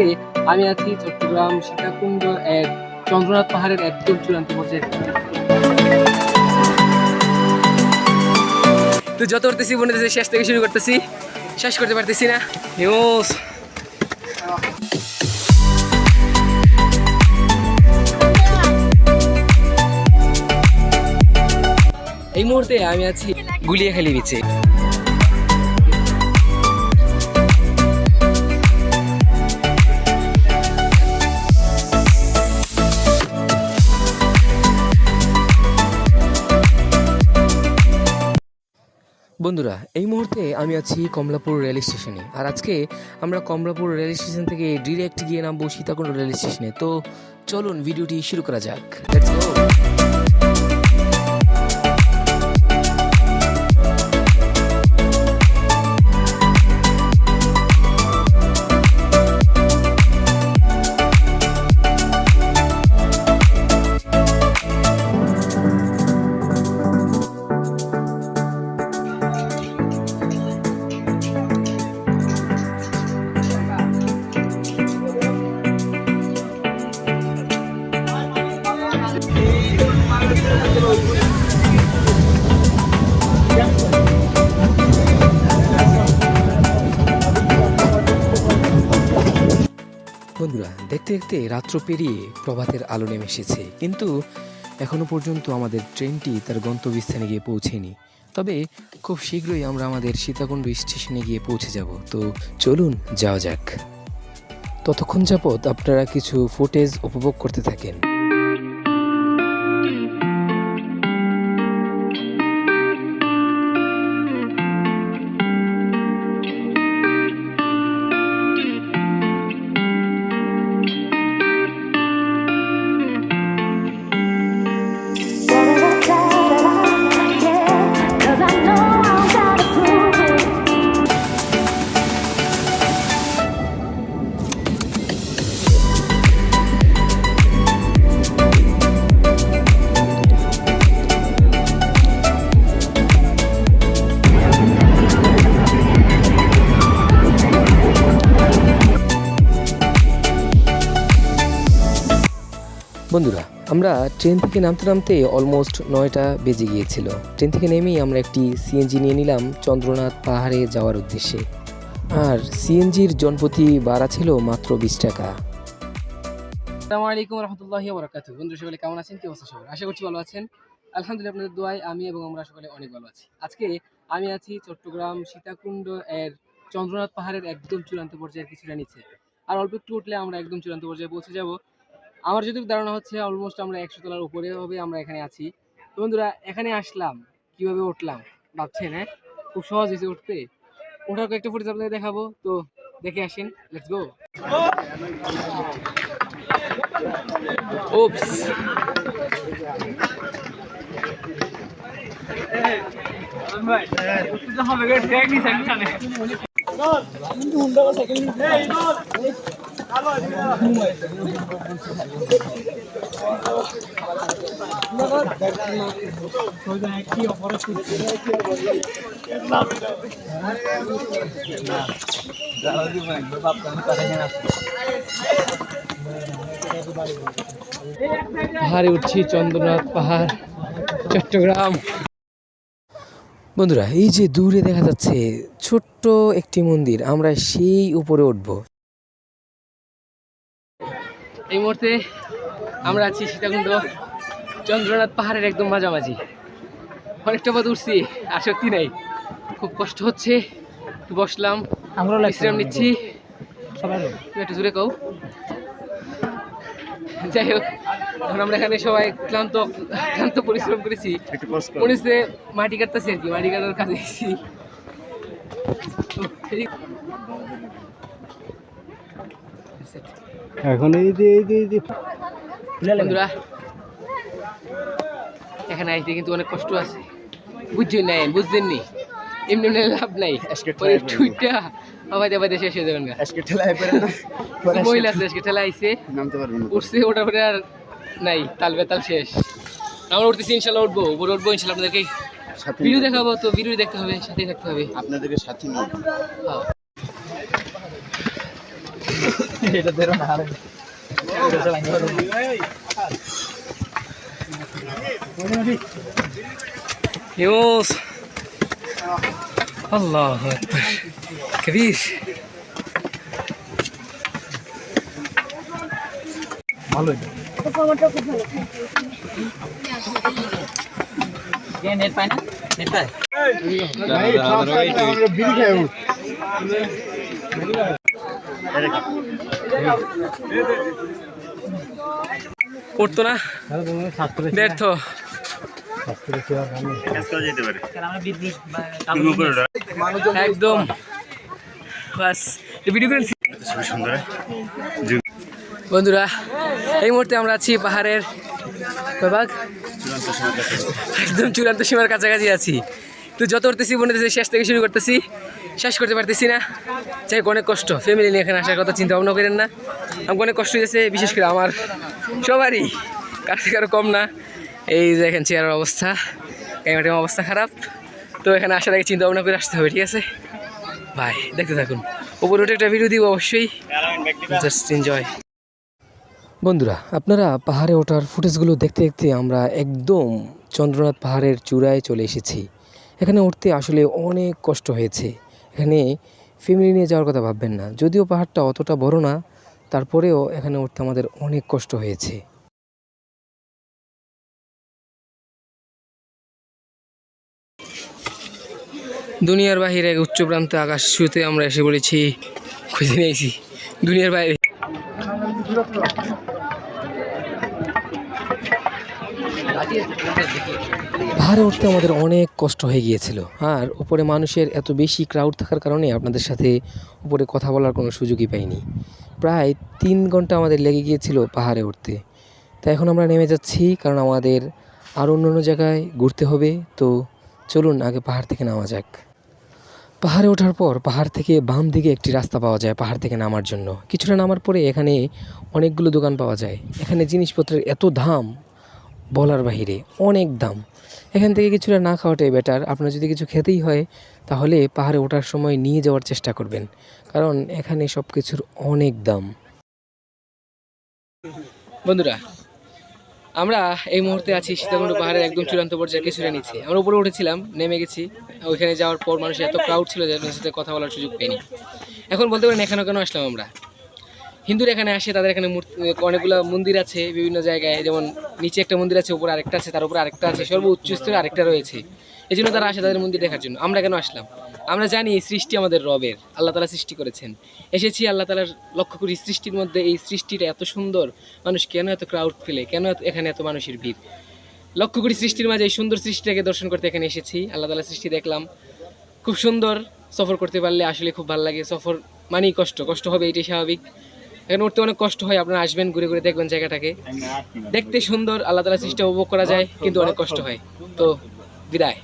আজকে আমি আছি চট্টগ্রাম সীতাকুণ্ড এর চন্দ্রনাথ পাহাড়ের একদম চূড়ান্ত পর্যায়ে। তো যত করতেছি মনে হচ্ছে শেষ থেকে শুরু করতেছি। শেষ করতে পারতেছি না। নিউজ। এই মুহূর্তে আমি আছি গুলিয়াখালী বিচে বন্ধুরা, এই মুহূর্তে আমি আছি কমলাপুর রেল স্টেশনে। আর আজকে আমরা কমলাপুর রেল স্টেশন থেকে ডিরেক্ট গিয়ে নামবো সীতাকুণ্ড রেল স্টেশনে। তো চলুন, ভিডিওটি শুরু করা যাক। Let's go! বন্ধুরা, দেখতে দেখতে রাত্র পেরিয়ে প্রভাতের আলো নেমে এসেছে। কিন্তু এখনও পর্যন্ত আমাদের ট্রেনটি তার গন্তব্যস্থানে গিয়ে পৌঁছেনি। তবে খুব শীঘ্রই আমরা আমাদের সীতাকুণ্ড স্টেশনে গিয়ে পৌঁছে যাব। তো চলুন, যাওয়া যাক। ততক্ষণ যাবৎ আপনারা কিছু ফুটেজ উপভোগ করতে থাকেন। বন্ধুরা, আমরা ট্রেন থেকে নামতে নামতে অলমোস্ট নয়টা বেজে গিয়েছিল। ট্রেন থেকে নেমেই আমরা একটি সিএনজি নিয়ে নিলাম চন্দ্রনাথ পাহাড়ে যাওয়ার উদ্দেশ্যে। আর সিএনজির জনপ্রতি ভাড়া ছিল মাত্র বিশ টাকা। আসসালামু আলাইকুম রহমতুল্লাহি বরকাতু বন্ধু সকলে কেমন আছেন? কি অবস্থা সবার? আশা করছি ভালো আছেন। আলহামদুলিল্লাহ, আপনাদের দোয়ায় আমি এবং আমরা সকলে অনেক ভালো আছি। আজকে আমি আছি চট্টগ্রাম সীতাকুণ্ড এর চন্দ্রনাথ পাহাড়ের একদম চূড়ান্ত পর্যায়ের কিছুটা নিচে। আর অল্প একটু উঠলে আমরা একদম চূড়ান্ত পর্যায়ে পৌঁছে যাব। আমার যতটুকু ধারণা হচ্ছে অলমোস্ট আমরা একশো তলার উপরে হবে, আমরা এখানে আছি। তো বন্ধুরা, এখানে আসলাম, কীভাবে উঠলাম? ভাবছেন হ্যাঁ? খুব সহজ হয়েছে উঠতে। ওঠার কয়েকটা ফুটেজ আপনাদের দেখাবো, তো দেখে আসেন লেটস গো ওপস পাহাড়ে উঠছি, চন্দ্রনাথ পাহাড়, চট্টগ্রাম। বন্ধুরা, এই যে দূরে দেখা যাচ্ছে ছোট্ট একটি মন্দির, আমরা সেই উপরে উঠব। এই মুহূর্তে আমরা আছি সীতাকুণ্ড চন্দ্রনাথ পাহাড়ের একদম মাঝামাঝি। অনেকটা পথ উঠছি আর সত্যি নাই। খুব কষ্ট হচ্ছে একটু বসলাম আমরা বিশ্রাম নিচ্ছি। তুমি একটু জুড়ে কও। যাই হোক এখন আমরা এখানে সবাই ক্লান্ত ক্লান্ত পরিশ্রম করেছি। মনে হচ্ছে মাটি কাটতেছি আর কি মাটি কাটার কাজে এসেছি এখন এই যে এই যে এই যে। বন্ধুরা এখানে আসতে কিন্তু অনেক কষ্ট আছে। বুঝছেন নাই বুঝছেন নি? এমনি এমনি লাভ নাই। আজকে পরে। টুইটা আবাই আবাই শেষ হয়ে যাবেন আজকে ঠেলায় পেরে না মহিলা আছে আজকে ঠেলা আইছে। নামতে পারব না। উঠছে ওটা পরে আর নাই তাল বেতাল শেষ। আমরা উঠতেছি ইনশাল্লাহ উঠবো উপরে উঠবো ইনশাল্লাহ আপনাদেরকে। সাথে ভিডিও দেখাবো তো ভিডিও দেখতে হবে সাথে থাকতে হবে। আপনাদেরকে সাথে নিয়ে। এটা দেরো না আরে ইউস আল্লাহ কবির ভালো নেট পায় না নেট পায় পড়তো না? ব্যর্থ। একদম। বন্ধুরা, এই মুহূর্তে আমরা আছি পাহাড়ের একদম চূড়ান্ত সীমার কাছাকাছি আছি। তো যত করতেছি মনে শেষ থেকে শুরু করতেছি। শেষ করতে পারতেছি না। যাই অনেক কষ্ট। ফ্যামিলি নিয়ে এখানে আসার কথা চিন্তা ভাবনা করেন না। আমাকে অনেক কষ্ট হয়েছে বিশেষ করে আমার সবারই। কার থেকে আরও কম না। এই যে এখানে চেয়ারের অবস্থা। ক্যামেরার অবস্থা খারাপ। তো এখানে আসার আগে চিন্তা ভাবনা করে আসতে হবে, ঠিক আছে? ভাই, দেখতে থাকুন। উপরে উঠে একটা ভিডিও দিব অবশ্যই। জাস্ট এনজয় বন্ধুরা, আপনারা পাহাড়ে ওঠার ফুটেজগুলো দেখতে দেখতে আমরা একদম চন্দ্রনাথ পাহাড়ের চূড়ায় চলে এসেছি। এখানে উঠতে আসলে অনেক কষ্ট হয়েছে। এখানে ফ্যামিলি নিয়ে যাওয়ার কথা ভাববেন না। যদিও পাহাড়টা অতটা বড় না, তারপরেও এখানে উঠতে আমাদের অনেক কষ্ট হয়েছে। দুনিয়ার বাহিরে এক উচ্চ প্রান্তে আকাশ শুতে আমরা এসে পড়েছি খুঁজে নিয়েছি দুনিয়ার বাইরে পাহাড়ে উঠতে আমাদের অনেক কষ্ট হয়ে গিয়েছিল। আর উপরে মানুষের এত বেশি ক্রাউড থাকার কারণে আপনাদের সাথে উপরে কথা বলার কোনো সুযোগই পাইনি। প্রায় তিন ঘণ্টা আমাদের লেগে গিয়েছিল পাহাড়ে উঠতে। তাই এখন আমরা নেমে যাচ্ছি, কারণ আমাদের আরও অন্য অন্য জায়গায় ঘুরতে হবে। তো চলুন আগে পাহাড় থেকে নামা যাক। পাহাড়ে ওঠার পর পাহাড় থেকে বাম দিকে একটি রাস্তা পাওয়া যায় পাহাড় থেকে নামার জন্য। কিছুটা নামার পরে এখানে অনেকগুলো দোকান পাওয়া যায়। এখানে জিনিসপত্রের এত দাম বলার বাহিরে অনেক দাম। এখান থেকে কিছুটা না খাওয়াটাই বেটার আপনার যদি কিছু খেতেই হয়, তাহলে পাহাড়ে ওঠার সময় নিয়ে যাওয়ার চেষ্টা করবেন। কারণ এখানে সব কিছুর অনেক দাম। বন্ধুরা, আমরা এই মুহূর্তে আছি সীতাকুণ্ড পাহাড়ের একদম চূড়ান্ত পর্যায়ে কিছুটা নিচে। আমরা উপরে উঠেছিলাম, নেমে গেছি। ওইখানে যাওয়ার পর মানুষের এত ক্রাউড ছিল যে কথা বলার সুযোগ পাইনি। এখন বলতে পারেন এখানে কেন আসলাম আমরা? হিন্দুরা এখানে আসে, তাদের এখানে অনেকগুলো মন্দির আছে বিভিন্ন জায়গায়। যেমন নিচে একটা মন্দির আছে, উপরে আরেকটা আছে, তার উপরে আরেকটা আছে, সর্বোচ্চ স্তরে আরেকটা রয়েছে। এই জন্য তারা আসে তাদের মন্দির দেখার জন্য। আমরা কেন আসলাম? আমরা জানি এই সৃষ্টি আমাদের রবের, আল্লাহ তালা সৃষ্টি করেছেন। এসেছি আল্লাহ তালার লক্ষ্য করি সৃষ্টির মধ্যে এই সৃষ্টিটা এত সুন্দর, মানুষ কেন এত ক্রাউড ফেলে, কেন এখানে এত মানুষের ভিড়? লক্ষ্য করি সৃষ্টির মাঝে এই সুন্দর সৃষ্টিটাকে দর্শন করতে এখানে এসেছি। আল্লাহ তালা সৃষ্টি দেখলাম। খুব সুন্দর সফর করতে পারলে আসলে খুব ভালো লাগে। সফর মানেই কষ্ট কষ্ট হবে এটাই স্বাভাবিক। এখানে উঠতে অনেক কষ্ট হয়, আপনারা আসবেন, ঘুরে ঘুরে দেখবেন জায়গাটাকে। দেখতে সুন্দর, আল্লাহ তালা সৃষ্টি উপভোগ করা যায়, কিন্তু অনেক কষ্ট হয়। তো, বিদায়।